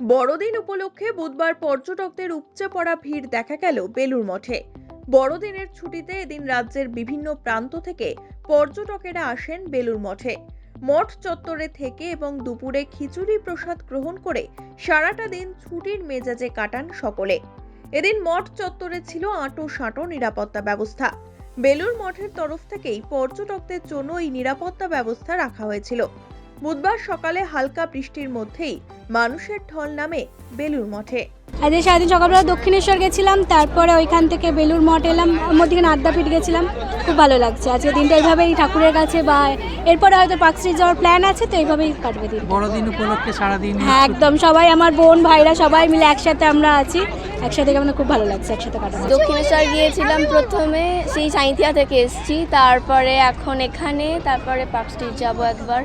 বড়দিন উপলক্ষে বুধবার পর্যটকদের উপচে পড়া ভিড় দেখা গেল বেলুর মঠে। বড়দিনের ছুটিতে এদিন রাজ্যের বিভিন্ন প্রান্ত থেকে পর্যটকেরা আসেন বেলুর মঠে। মঠ চত্বরে থেকে এবং দুপুরে খিচুড়ি প্রসাদ গ্রহণ করে সারাটা দিন ছুটির মেজাজে কাটান সকলে। এদিন মঠ চত্বরে ছিল আঁটো সাঁটো নিরাপত্তা ব্যবস্থা। বেলুর মঠের তরফ থেকেই পর্যটকদের জন্য এই নিরাপত্তা ব্যবস্থা রাখা হয়েছিল। বুধবার সকালে হালকা বৃষ্টির মধ্যেই মানুষের ঢল নামে বেলুর মঠে। আজকে সারাদিন সকালবেলা দক্ষিণেশ্বর গেছিলাম তারপরে ওইখান থেকে বেলুর মঠ এলাম মধ্যখানে আদ্যাপীঠ গেছিলাম খুব ভালো লাগছে। আজকে দিনটা এইভাবেই ঠাকুরের কাছে বা এরপরে হয়তো পার্ক স্ট্রিট যাওয়ার প্ল্যান আছে তো এইভাবেই কাটবে দিন। বড়দিন উপলক্ষে সারাদিন হ্যাঁ একদম। সবাই আমার বোন ভাইরা সবাই মিলে একসাথে আমরা আছি। একসাথে আমাদের খুব ভালো লাগছে একসাথে কাটানো দক্ষিণেশ্বর গিয়েছিলাম প্রথমে সেই সাঁইথিয়া থেকে এসেছি। তারপরে এখন এখানে তারপরে পার্ক স্ট্রিট যাব একবার।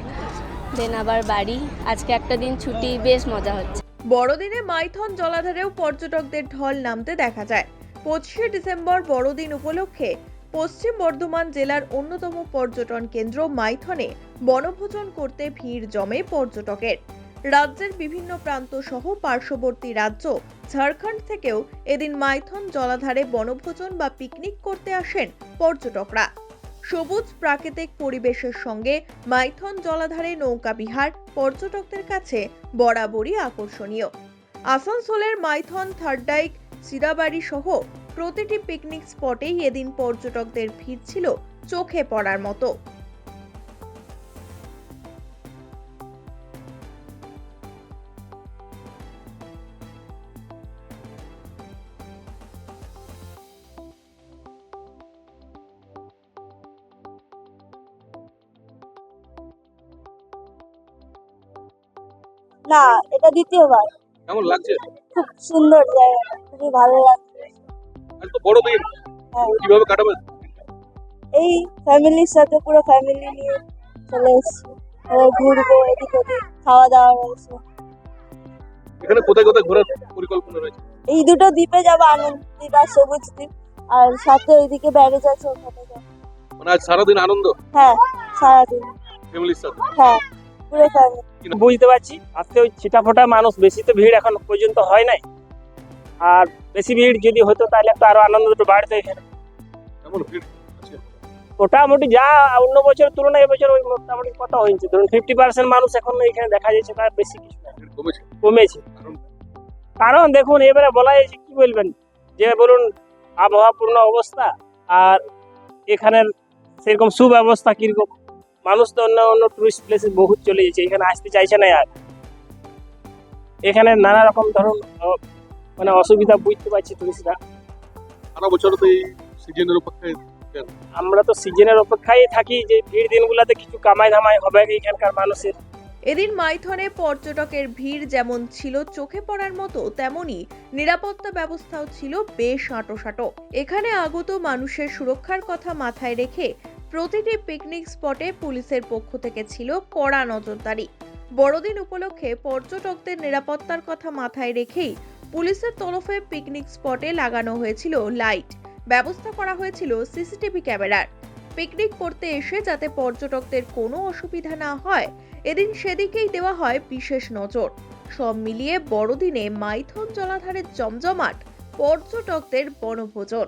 দেন আবার বাড়ি। আজকে একটা দিন ছুটি, বেশ মজা হচ্ছে। বড়দিনে মাইথন জলাধারেও পর্যটকদের ঢল নামতে দেখা যায়। পঁচিশে ডিসেম্বর বড়দিন উপলক্ষে পশ্চিম বর্ধমান জেলার অন্যতম পর্যটন কেন্দ্র মাইথনে বনভোজন করতে ভিড় জমে পর্যটকের। রাজ্যের বিভিন্ন প্রান্ত সহ পার্শ্ববর্তী রাজ্য ঝাড়খণ্ড থেকেও এদিন মাইথন জলাধারে বনভোজন বা পিকনিক করতে আসেন পর্যটকরা। সবুজ প্রাকৃতিক পরিবেশের সঙ্গে মাইথন জলাধারে নৌকা বিহার পর্যটকদের কাছে বরাবরই আকর্ষণীয়। আসানসোলের মাইথন থার্ডাইক সিরাবাড়ি সহ প্রতিটি পিকনিক স্পটেই এদিন পর্যটকদের ভিড় ছিল চোখে পড়ার মতো। না এটা দ্বিতীয়বার। কেমন লাগছে? খুব সুন্দর জায়গা খুবই ভালো লাগছে। আজ তো বড়দিন হ্যাঁ। কীভাবে কাটাবে? এই ফ্যামিলির সাথে পুরো ফ্যামিলি নিয়ে চলে এসেছি। ঘুরবো এদিক ওদিক খাওয়া দাওয়া রয়েছে এখানে কোথায় কোথায় ঘোরার পরিকল্পনা রয়েছে? এই দুটো দ্বীপে যাব আনন্দ দ্বীপ আর সবুজ দ্বীপ। আর সাথে ওইদিকে ব্যারেজ আছে ওখানে যাব। মানে আজ সারাদিন আনন্দ? হ্যাঁ সারাদিন। ফ্যামিলির সাথে? হ্যাঁ। বুঝতে পারছি আজকে ওই ছিটাফোটা মানুষ বেশি তো ভিড় এখন পর্যন্ত হয় নাই। আর বেশি ভিড় যদি হতো তাহলে তো আরও আনন্দ একটু বাড়তো এখানে। মোটামুটি যা অন্য বছরের তুলনায় এবছর ওই মোটামুটি কত হয়েছে। ধরুন ফিফটি পার্সেন্ট মানুষ এখন এখানে দেখা যাচ্ছে তার বেশি কিছু কমেছে? কমেছে। কারণ কারণ দেখুন এবারে বলা যাচ্ছে কি বলবেন? যে বলুন আবহাওয়াপূর্ণ অবস্থা আর এখানের সেরকম সুব্যবস্থা কীরকম? মানুষ তো অন্য অন্য টুরিস্ট প্লেসে বহুত চলে যাচ্ছে এখানে আসতে চাইছে না আর। এখানে নানা রকম ধরুন মানে অসুবিধা বুঝতে পারছি টুরিস্টরা সারা বছর তো এই সিজনের অপেক্ষায় আমরা তো সিজনের অপেক্ষায় থাকি যে ভিড় দিনগুলোতে কিছু কামাই ধামাই হবে এখানকার মানুষের। এদিন মাইথনে পর্যটকের ভিড় যেমন ছিল চোখে পড়ার মতো তেমনি নিরাপত্তা ব্যবস্থাও ছিল বেশ আঁটোসাঁটো। এখানে আগত মানুষের সুরক্ষার কথা মাথায় রেখে প্রতিটি পিকনিক স্পটে পুলিশের পক্ষ থেকে ছিল কড়া নজরদারি। বড়দিন উপলক্ষে পর্যটকদের নিরাপত্তার কথা মাথায় রেখেই পুলিশের তরফে পিকনিক স্পটে লাগানো হয়েছিল লাইট ব্যবস্থা করা হয়েছিল সিসিটিভি ক্যামেরার। পিকনিক করতে এসে যাতে পর্যটকদের কোনো অসুবিধা না হয়, এদিন সেদিকেই দেওয়া হয় বিশেষ নজর। সব মিলিয়ে বড়দিনে মাইথন জলাধারের জমজমাট পর্যটকদের বনভোজন।